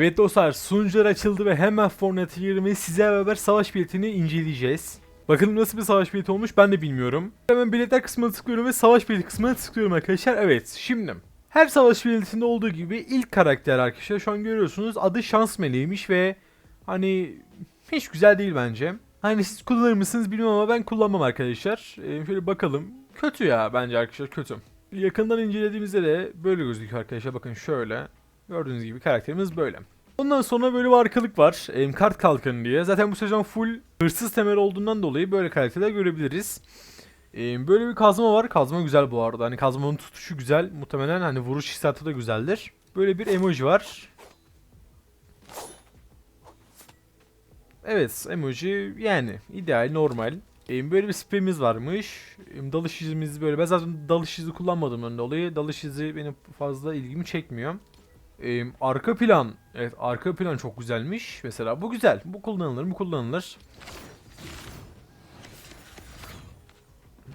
Evet dostlar sunucular açıldı ve hemen Fortnite'a girmeyi size beraber savaş biletini inceleyeceğiz. Bakalım nasıl bir savaş bileti olmuş ben de bilmiyorum. Hemen biletler kısmına tıklıyorum ve savaş bileti kısmına tıklıyorum arkadaşlar. Evet şimdi her savaş biletinde olduğu gibi ilk karakter arkadaşlar şu an görüyorsunuz adı şans meleğiymiş ve hani hiç güzel değil bence. Hani siz kullanır mısınız bilmiyorum ama ben kullanmam arkadaşlar. Ee, şöyle bakalım. Kötü ya bence arkadaşlar kötü. Yakından incelediğimizde de böyle gözüküyor arkadaşlar. Bakın şöyle. Gördüğünüz gibi karakterimiz böyle. Ondan sonra böyle bir arkalık var. Kart kalkanı diye. Zaten bu sezon full hırsız temel olduğundan dolayı böyle karakterler görebiliriz. Böyle bir kazma var. Kazma güzel bu arada. Hani kazmanın tutuşu güzel. Muhtemelen hani vuruş hissiyatı da güzeldir. Böyle bir emoji var. Evet emoji yani ideal normal. Böyle bir spreyimiz varmış. Dalış izimiz böyle. Ben zaten dalış izi kullanmadığımdan dolayı dalış izi benim fazla ilgimi çekmiyor. Ee, arka plan. Evet arka plan çok güzelmiş. Mesela bu güzel. Bu kullanılır bu kullanılır.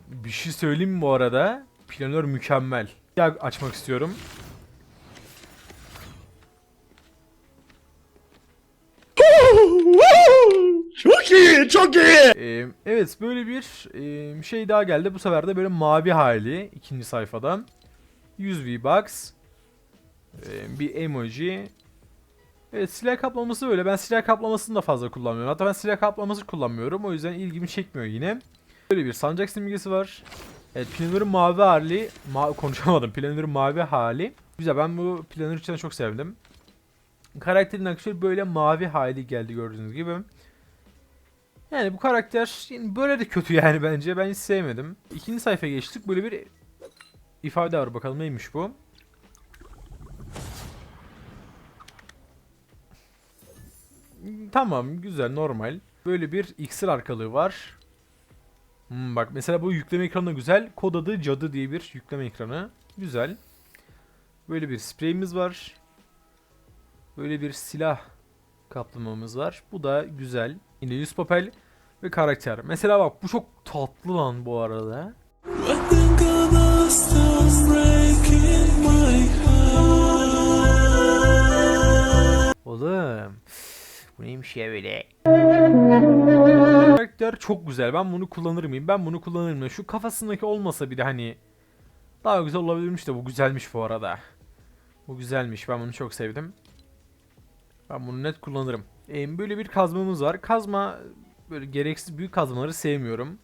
Bir şey söyleyeyim mi bu arada? Planör mükemmel. Ya açmak istiyorum. Çok iyi, çok iyi. Ee, evet böyle bir e, şey daha geldi. Bu sefer de böyle mavi hali ikinci sayfadan. 100 V-Bucks. Ee, bir emoji. Evet silah kaplaması böyle. Ben silah kaplamasını da fazla kullanmıyorum. Hatta ben silah kaplaması kullanmıyorum. O yüzden ilgimi çekmiyor yine. Böyle bir sancak simgesi var. Evet planörün mavi hali. Ma konuşamadım. Planörün mavi hali. Güzel ben bu planör için çok sevdim. Karakterin arkadaşlar böyle mavi hali geldi gördüğünüz gibi. Yani bu karakter böyle de kötü yani bence. Ben hiç sevmedim. İkinci sayfaya geçtik. Böyle bir ifade var. Bakalım neymiş bu. Tamam güzel normal. Böyle bir iksir arkalığı var. Hmm, bak mesela bu yükleme ekranı güzel. Kod adı cadı diye bir yükleme ekranı. Güzel. Böyle bir spreyimiz var. Böyle bir silah kaplamamız var. Bu da güzel. Yine yüz papel ve karakter. Mesela bak bu çok tatlı lan bu arada. Oğlum. Bu neymiş ya böyle? Karakter çok güzel. Ben bunu kullanır mıyım? Ben bunu kullanırım. ya. Şu kafasındaki olmasa bir de hani daha güzel olabilirmiş de bu güzelmiş bu arada. Bu güzelmiş. Ben bunu çok sevdim. Ben bunu net kullanırım. Ee, böyle bir kazmamız var. Kazma böyle gereksiz büyük kazmaları sevmiyorum.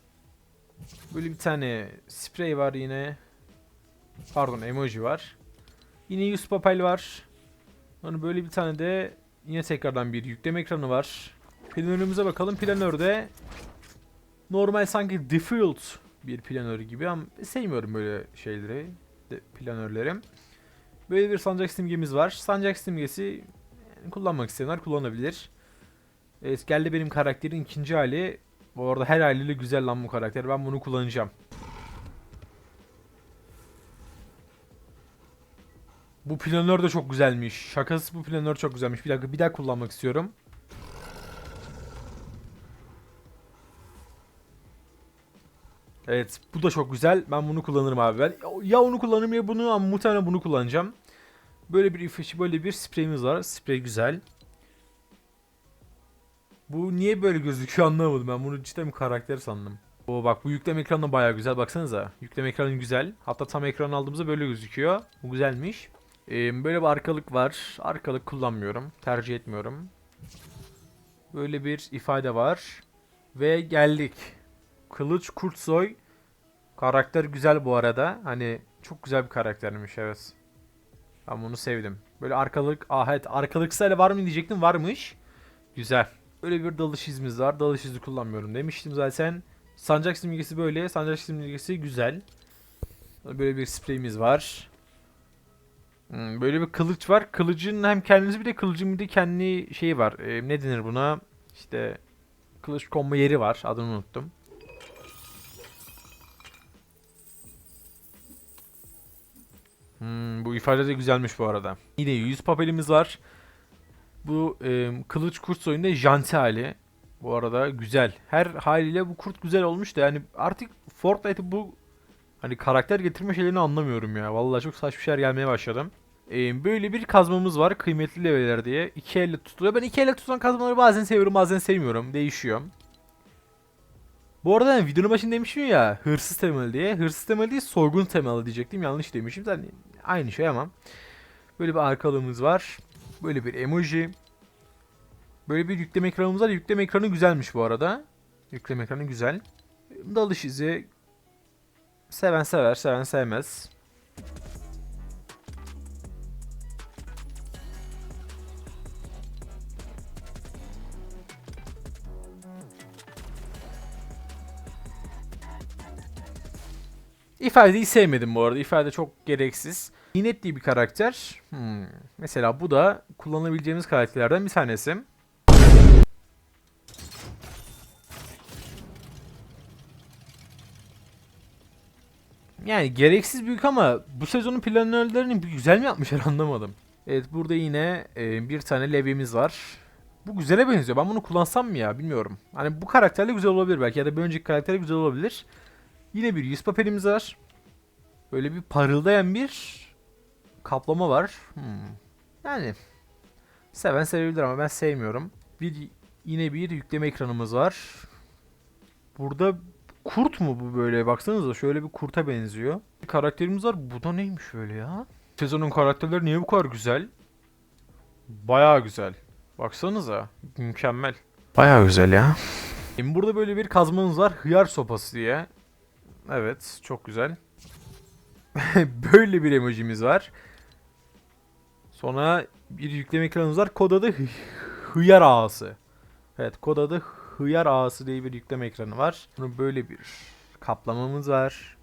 Böyle bir tane sprey var yine. Pardon emoji var. Yine yüz papel var. Sonra böyle bir tane de yine tekrardan bir yükleme ekranı var. Planörümüze bakalım. Planörde normal sanki default bir planör gibi ama sevmiyorum böyle şeyleri. De, planörleri. Böyle bir sancak simgemiz var. Sancak simgesi kullanmak isteyenler kullanabilir. Geldi benim karakterin ikinci hali. Bu arada her haliyle güzel lan bu karakter. Ben bunu kullanacağım. Bu planör de çok güzelmiş. Şakası bu planör çok güzelmiş. Bir dakika bir daha kullanmak istiyorum. Evet bu da çok güzel. Ben bunu kullanırım abi ben. Ya onu kullanırım ya bunu ama muhtemelen bunu kullanacağım. Böyle bir ifaşı böyle bir spreyimiz var. Sprey güzel. Bu niye böyle gözüküyor anlamadım. Ben bunu cidden bir karakter sandım. O bak bu yükleme ekranı da baya güzel. Baksanıza. Yükleme ekranı güzel. Hatta tam ekran aldığımızda böyle gözüküyor. Bu güzelmiş. Böyle bir arkalık var. Arkalık kullanmıyorum. Tercih etmiyorum. Böyle bir ifade var. Ve geldik. Kılıç Kurtsoy. Karakter güzel bu arada. Hani çok güzel bir karaktermiş evet. Ben bunu sevdim. Böyle arkalık, ah evet arkalık var mı diyecektim varmış. Güzel. Böyle bir dalış izimiz var. Dalış izi kullanmıyorum demiştim zaten. Sancak simgesi böyle. Sancak simgesi güzel. Böyle bir spreyimiz var. Hmm, böyle bir kılıç var. Kılıcın hem kendisi bir de kılıcın bir de kendi şeyi var. Ee, ne denir buna? İşte kılıç konma yeri var. Adını unuttum. Hmm, bu ifade de güzelmiş bu arada. Yine yüz papelimiz var. Bu e, kılıç kurt soyunda janti hali. Bu arada güzel. Her haliyle bu kurt güzel olmuş da yani artık Fortnite'ı bu hani karakter getirme şeylerini anlamıyorum ya. Vallahi çok saçma şeyler gelmeye başladım. Ee, böyle bir kazmamız var. Kıymetli leveler diye. İki elle tutuluyor. Ben iki elle tutulan kazmaları bazen seviyorum bazen sevmiyorum. Değişiyor. Bu arada ben videonun başında demişim ya hırsız temalı diye. Hırsız temalı değil soygun temalı diyecektim. Yanlış demişim. Zaten aynı şey ama. Böyle bir arkalığımız var. Böyle bir emoji. Böyle bir yükleme ekranımız var. Yükleme ekranı güzelmiş bu arada. Yükleme ekranı güzel. Dalış izi. Seven sever, seven sevmez. İfadeyi sevmedim bu arada. İfade çok gereksiz. Ninet diye bir karakter. Hmm. Mesela bu da kullanabileceğimiz karakterlerden bir tanesi. Yani gereksiz büyük ama bu sezonun planörlerini güzel mi yapmışlar anlamadım. Evet burada yine e, bir tane levyemiz var. Bu güzele benziyor. Ben bunu kullansam mı ya bilmiyorum. Hani bu karakterle güzel olabilir belki ya da bir önceki karakterle güzel olabilir. Yine bir yüz papelimiz var. Böyle bir parıldayan bir kaplama var. Hmm. Yani seven sevebilir ama ben sevmiyorum. Bir yine bir yükleme ekranımız var. Burada kurt mu bu böyle? Baksanıza şöyle bir kurta benziyor. Bir karakterimiz var. Bu da neymiş böyle ya? Sezonun karakterleri niye bu kadar güzel? Bayağı güzel. Baksanıza. Mükemmel. Bayağı güzel ya. Şimdi burada böyle bir kazmamız var. Hıyar sopası diye. Evet. Çok güzel. böyle bir emojimiz var. Sonra bir yükleme ekranımız var. Kod adı hı- Hıyar Ağası. Evet kod adı Hıyar Ağası diye bir yükleme ekranı var. Böyle bir kaplamamız var.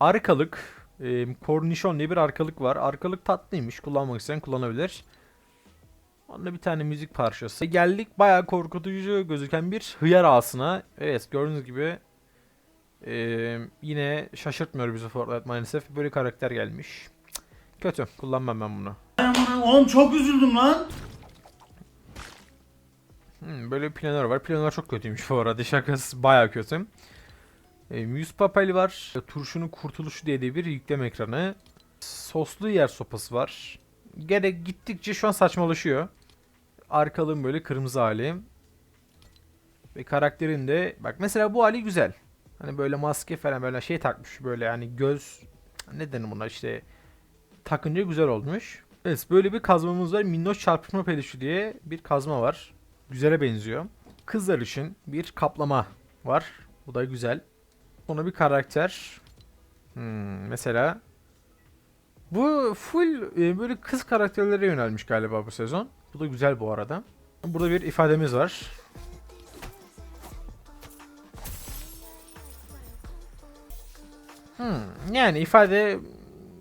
Arkalık. E, kornişon diye bir arkalık var. Arkalık tatlıymış. Kullanmak isteyen kullanabilir. Onda bir tane müzik parçası. Geldik bayağı korkutucu gözüken bir hıyar ağasına. Evet gördüğünüz gibi ee, yine şaşırtmıyor bizi Fortnite maalesef. Böyle karakter gelmiş. Kötü. Kullanmam ben bunu. Oğlum çok üzüldüm lan. Hmm, böyle planör var. Planör çok kötüymüş bu arada. Şakası baya kötü. E, yüz papeli var. Turşunun kurtuluşu diye de bir yükleme ekranı. Soslu yer sopası var. Gerek gittikçe şu an saçmalaşıyor. Arkalığın böyle kırmızı hali. Ve karakterin de bak mesela bu hali güzel. Hani böyle maske falan böyle şey takmış böyle yani göz ne denir buna işte takınca güzel olmuş. Evet böyle bir kazmamız var. Minnoş çarpışma peluşu diye bir kazma var. Güzele benziyor. Kızlar için bir kaplama var. Bu da güzel. Sonra bir karakter. Hmm, mesela bu full e, böyle kız karakterlere yönelmiş galiba bu sezon. Bu da güzel bu arada. Burada bir ifademiz var. Hmm, yani ifade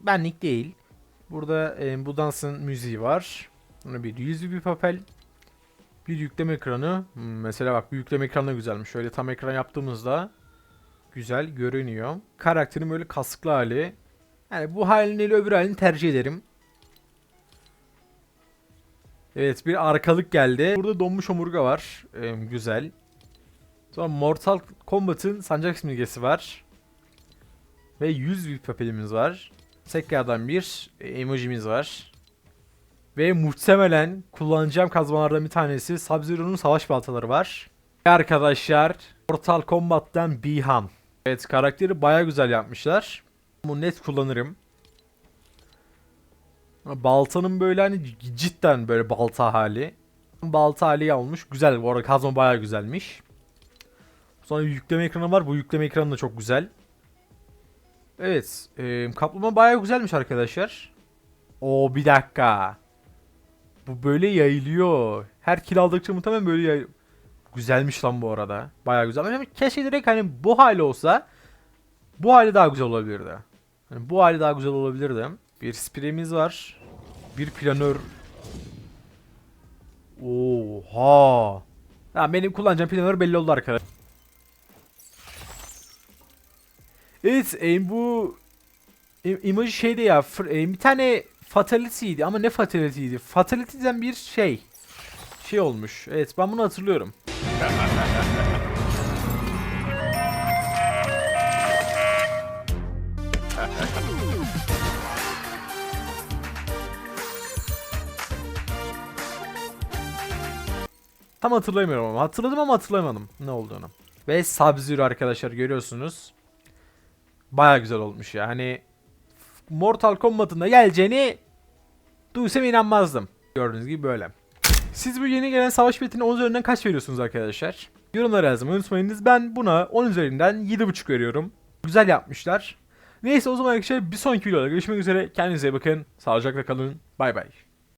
benlik değil. Burada e, bu dansın müziği var. Sonra bir yüzlü bir papel. Bir yükleme ekranı. Hmm, mesela bak bu yükleme ekranı güzelmiş. Şöyle tam ekran yaptığımızda güzel görünüyor. Karakterin böyle kasklı hali. Yani bu halini ile öbür halini tercih ederim. Evet bir arkalık geldi. Burada donmuş omurga var. Ee, güzel. Sonra Mortal Kombat'ın sancak simgesi var. Ve 100 bir papelimiz var. Tekrardan bir e, emojimiz var. Ve muhtemelen kullanacağım kazmalardan bir tanesi Sub-Zero'nun savaş baltaları var. Arkadaşlar Mortal Kombat'tan Bihan. Evet karakteri baya güzel yapmışlar. Bunu net kullanırım. Baltanın böyle hani cidden böyle balta hali. Balta hali olmuş. Güzel bu arada kazma baya güzelmiş. Sonra yükleme ekranı var. Bu yükleme ekranı da çok güzel. Evet. E, kaplama baya güzelmiş arkadaşlar. O bir dakika. Bu böyle yayılıyor. Her kill aldıkça muhtemelen böyle yay... Güzelmiş lan bu arada. Baya güzel. Keşke direkt hani bu hali olsa bu hali daha güzel olabilirdi. Hani bu hali daha güzel olabilirdi. Bir spreyimiz var. Bir planör. Oha. Ha, benim kullanacağım planör belli oldu arkadaşlar. Evet aim bu im- imajı şeyde ya e, bir tane fatality'ydi ama ne fatality'ydi? Fatality'den bir şey şey olmuş. Evet ben bunu hatırlıyorum. Tam hatırlamıyorum ama hatırladım ama hatırlamadım ne olduğunu. Ve Sub-Zero arkadaşlar görüyorsunuz. Baya güzel olmuş ya. Hani Mortal Kombat'ın da geleceğini duysam inanmazdım. Gördüğünüz gibi böyle. Siz bu yeni gelen savaş metini 10 üzerinden kaç veriyorsunuz arkadaşlar? Yorumlara yazmayı unutmayınız. Ben buna 10 üzerinden 7.5 veriyorum. Güzel yapmışlar. Neyse o zaman arkadaşlar bir sonraki videoda görüşmek üzere. Kendinize bakın. Sağlıcakla kalın. Bay bay.